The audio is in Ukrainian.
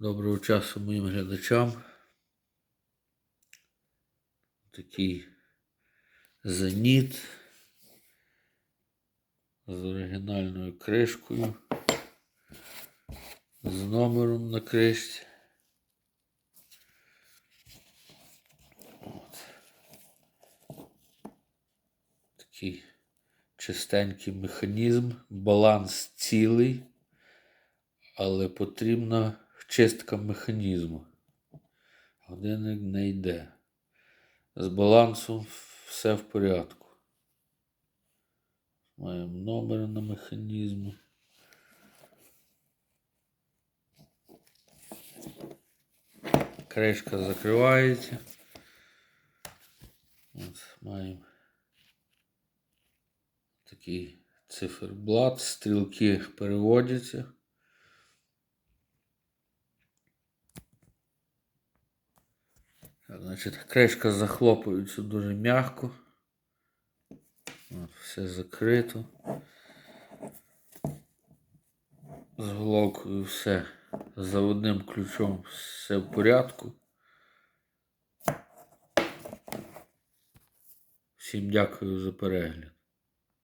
Доброго часу моїм глядачам. Такий зеніт з оригінальною кришкою, з номером на кришці. От. Такий чистенький механізм, баланс цілий, але потрібна чистка механізму. Годинник не йде. З балансом все в порядку. Маємо номер на механізмі. Кришка закривається. От, маємо такий циферблат, стрілки переводяться. Значить, кришка захлопується дуже м'яко. От, все закрито. З головкою все. За одним ключом все в порядку. Всім дякую за перегляд.